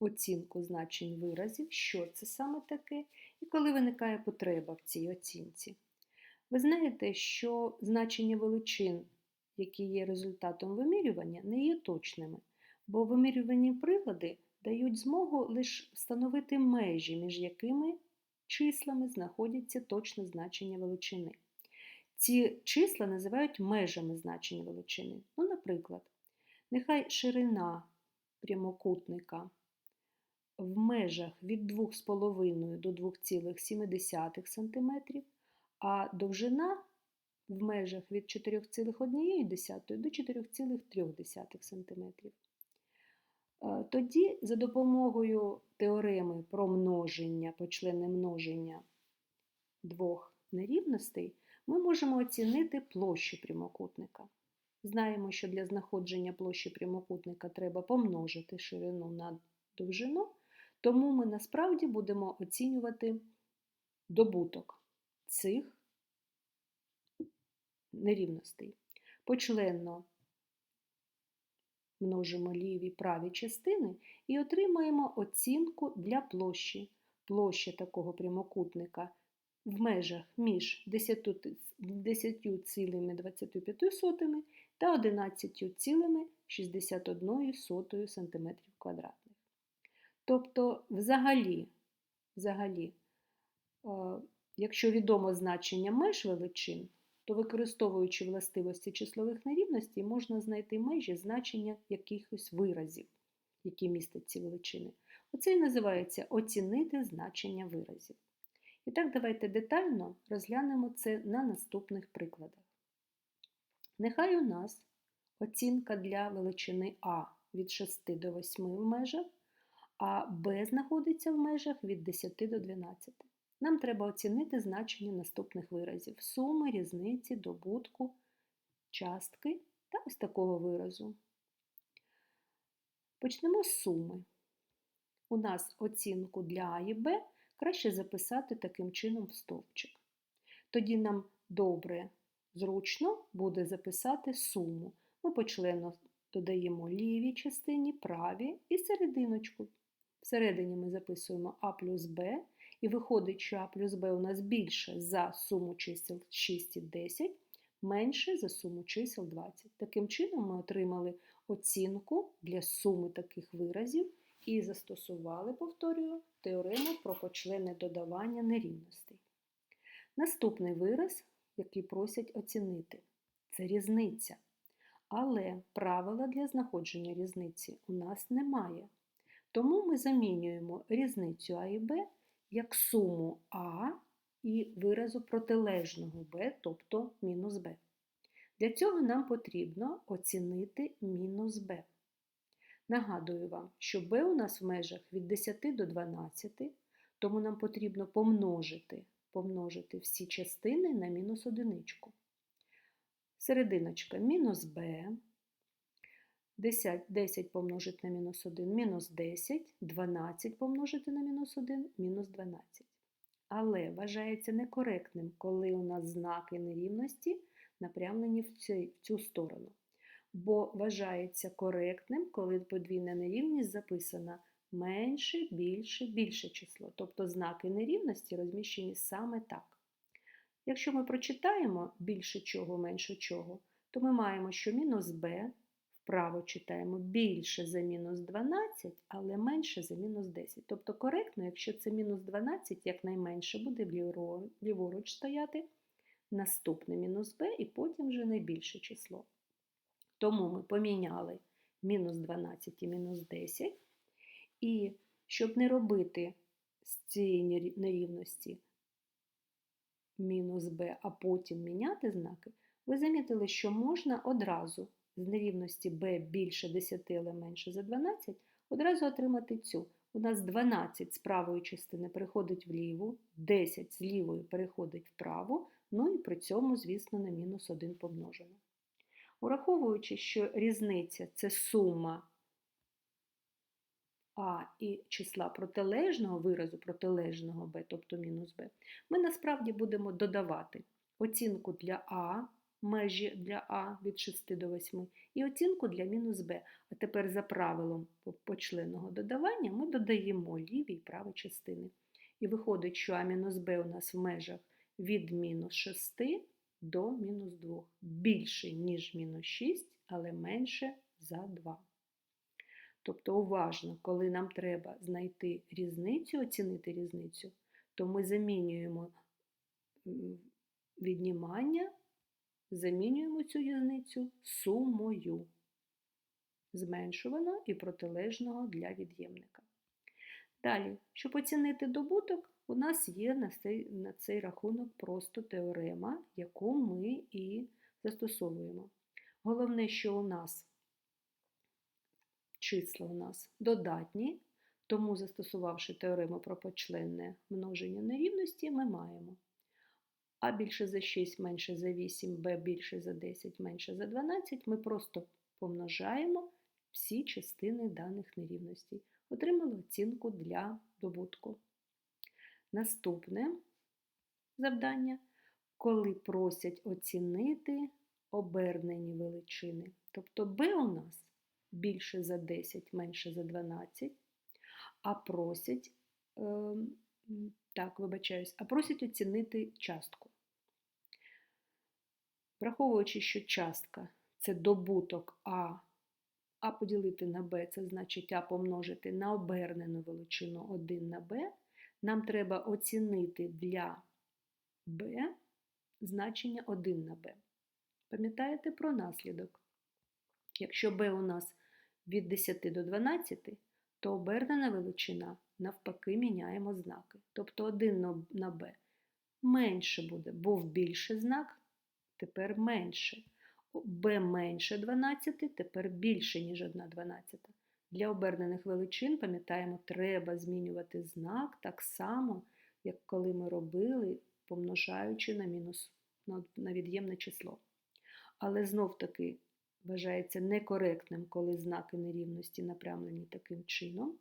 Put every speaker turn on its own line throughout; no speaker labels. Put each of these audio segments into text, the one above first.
оцінку значень виразів, що це саме таке, і коли виникає потреба в цій оцінці. Ви знаєте, що значення величин, які є результатом вимірювання, не є точними, бо вимірювані прилади дають змогу лише встановити межі, між якими числами знаходяться точне значення величини. Ці числа називають межами значення величини. Ну, наприклад, нехай ширина прямокутника в межах від 2,5 до 2,7 см, а довжина в межах від 4,1 до 4,3 см. Е, тоді за допомогою теореми про множення, почленне множення двох нерівностей, ми можемо оцінити площу прямокутника. Знаємо, що для знаходження площі прямокутника треба помножити ширину на довжину, тому ми насправді будемо оцінювати добуток цих нерівностей. Почленно множимо ліві праві частини і отримаємо оцінку для площі. Площа такого прямокутника в межах між 10,25 та 11,61 см квадратних. Тобто, взагалі, взагалі, якщо відомо значення меж величин, то використовуючи властивості числових нерівностей, можна знайти межі значення якихось виразів, які містять ці величини. Оце і називається оцінити значення виразів. І так, давайте детально розглянемо це на наступних прикладах. Нехай у нас оцінка для величини А від 6 до 8 в межах, а Б знаходиться в межах від 10 до 12. Нам треба оцінити значення наступних виразів суми, різниці, добутку, частки та ось такого виразу. Почнемо з суми. У нас оцінку для А і Б краще записати таким чином в стовпчик. Тоді нам добре, зручно буде записати суму. Ми почленно додаємо лівій частині, праві і серединочку. Всередині ми записуємо А плюс Б. І виходить, що А плюс Б у нас більше за суму чисел 6 і 10, менше за суму чисел 20. Таким чином, ми отримали оцінку для суми таких виразів і застосували, повторюю, теорему про почленне додавання нерівностей. Наступний вираз, який просять оцінити, це різниця. Але правила для знаходження різниці у нас немає. Тому ми замінюємо різницю А і Б як суму А і виразу протилежного b, тобто мінус b. Для цього нам потрібно оцінити мінус b. Нагадую вам, що b у нас в межах від 10 до 12, тому нам потрібно помножити помножити всі частини на мінус одиничку. Серединочка мінус b, 10 10 помножити на мінус 1 мінус 10, 12 помножити на мінус 1 мінус 12. Але вважається некоректним, коли у нас знаки нерівності напрямлені в цю, в цю сторону. Бо вважається коректним, коли подвійна нерівність записана менше, більше, більше число. Тобто знаки нерівності розміщені саме так. Якщо ми прочитаємо більше чого, менше чого, то ми маємо, що мінус b Вправо читаємо більше за мінус 12, але менше за мінус 10. Тобто коректно, якщо це мінус 12, якнайменше буде ліворуч стояти наступне мінус b і потім вже найбільше число. Тому ми поміняли мінус 12 і мінус 10. І щоб не робити з цієї нерівності мінус b, а потім міняти знаки, ви замітили, що можна одразу з нерівності b більше 10, але менше за 12, одразу отримати цю. У нас 12 з правої частини переходить в ліву, 10 з лівої переходить в праву, ну і при цьому, звісно, на мінус 1 помножено. Ураховуючи, що різниця це сума А і числа протилежного виразу протилежного b, тобто мінус b, ми насправді будемо додавати оцінку для А межі для А від 6 до 8 і оцінку для мінус Б. А тепер за правилом почленного додавання ми додаємо ліві і праві частини. І виходить, що А мінус Б у нас в межах від мінус 6 до мінус 2. Більше, ніж мінус 6, але менше за 2. Тобто, уважно, коли нам треба знайти різницю, оцінити різницю, то ми замінюємо віднімання, замінюємо цю різницю сумою зменшуваного і протилежного для від'ємника. Далі, щоб оцінити добуток, у нас є на цей, на цей рахунок просто теорема, яку ми і застосовуємо. Головне, що у нас числа у нас додатні, тому, застосувавши теорему про почленне множення нерівності, ми маємо А більше за 6 менше за 8, Б більше за 10 менше за 12, ми просто помножаємо всі частини даних нерівностей. Отримали оцінку для добутку. Наступне завдання, коли просять оцінити обернені величини. Тобто b у нас більше за 10, менше за 12, а просять, е, так, вибачаюсь, а просять оцінити частку. Враховуючи, що частка це добуток А, А поділити на Б, це значить А помножити на обернену величину 1 на Б, нам треба оцінити для b значення 1 на b. Пам'ятаєте про наслідок? Якщо b у нас від 10 до 12, то обернена величина навпаки міняємо знаки. Тобто 1 на b менше буде, був більше знак, тепер менше. b менше 12, тепер більше, ніж 1 12. Для обернених величин, пам'ятаємо, треба змінювати знак так само, як коли ми робили, помножаючи на мінус на від'ємне число. Але знов-таки вважається некоректним, коли знаки нерівності напрямлені таким чином.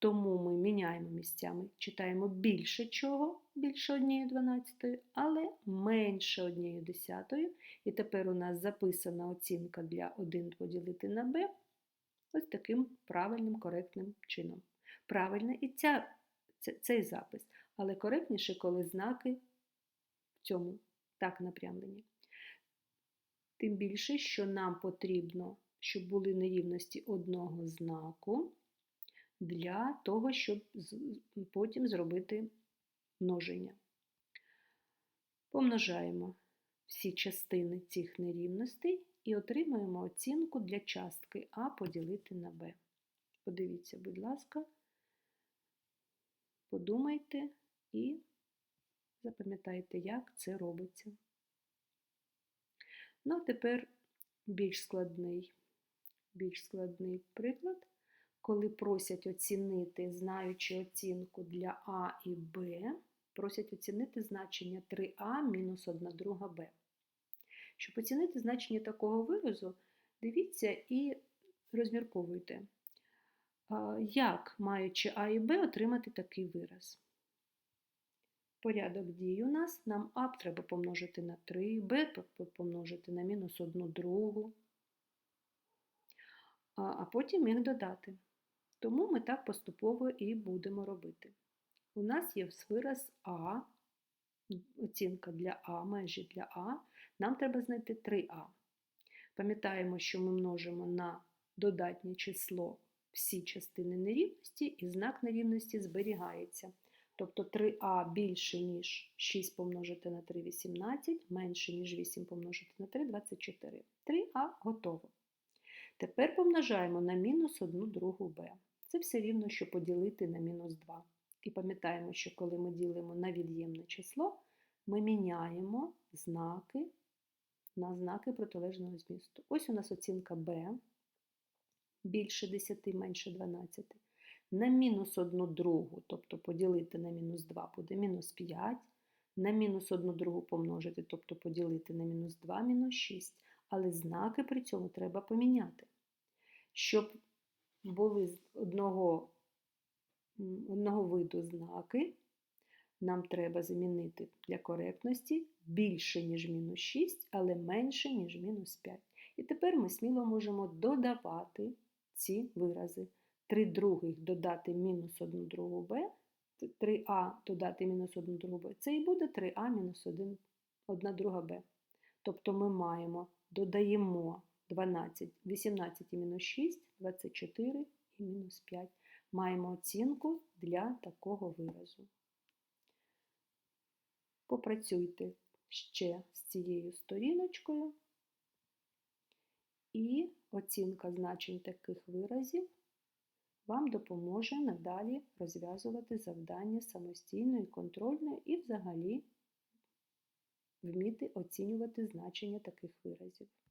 Тому ми міняємо місцями, читаємо більше чого, більше 1 12, але менше 1 10. І тепер у нас записана оцінка для 1 поділити на b ось таким правильним, коректним чином. Правильно і ця, цей запис, але коректніше, коли знаки в цьому так напрямлені. Тим більше, що нам потрібно, щоб були нерівності одного знаку для того, щоб потім зробити множення. Помножаємо всі частини цих нерівностей і отримуємо оцінку для частки А поділити на Б. Подивіться, будь ласка, подумайте і запам'ятайте, як це робиться. Ну, тепер більш складний, більш складний приклад, коли просять оцінити, знаючи оцінку для А і Б, просять оцінити значення 3А мінус 1 друга Б. Щоб оцінити значення такого виразу, дивіться і розмірковуйте, як, маючи А і Б, отримати такий вираз. Порядок дій у нас нам А треба помножити на 3, Б помножити на мінус 1 другу, а потім їх додати. Тому ми так поступово і будемо робити. У нас є вираз А, оцінка для А, межі для А, нам треба знайти 3а. Пам'ятаємо, що ми множимо на додатнє число всі частини нерівності, і знак нерівності зберігається. Тобто 3а більше, ніж 6 помножити на 3 18, менше, ніж 8 помножити на 3 24. 3а готово. Тепер помножаємо на мінус 1 другу b. Це все рівно, що поділити на мінус 2. І пам'ятаємо, що коли ми ділимо на від'ємне число, ми міняємо знаки на знаки протилежного змісту. Ось у нас оцінка b більше 10, менше 12. На мінус 1 другу, тобто поділити на мінус 2 буде мінус 5. На мінус 1 другу помножити, тобто поділити на мінус 2, мінус 6. Але знаки при цьому треба поміняти. Щоб були з одного, одного виду знаки, Нам треба замінити для коректності більше, ніж мінус 6, але менше, ніж мінус 5. І тепер ми сміло можемо додавати ці вирази. 3 других додати мінус 1 другу b, 3а додати мінус 1 другу b, це і буде 3а мінус 1, 1 друга b. Тобто ми маємо, додаємо 12, 18 і мінус 6, 24 і мінус 5. Маємо оцінку для такого виразу. Попрацюйте ще з цією сторіночкою, і оцінка значень таких виразів вам допоможе надалі розв'язувати завдання самостійно і контрольно і взагалі вміти оцінювати значення таких виразів.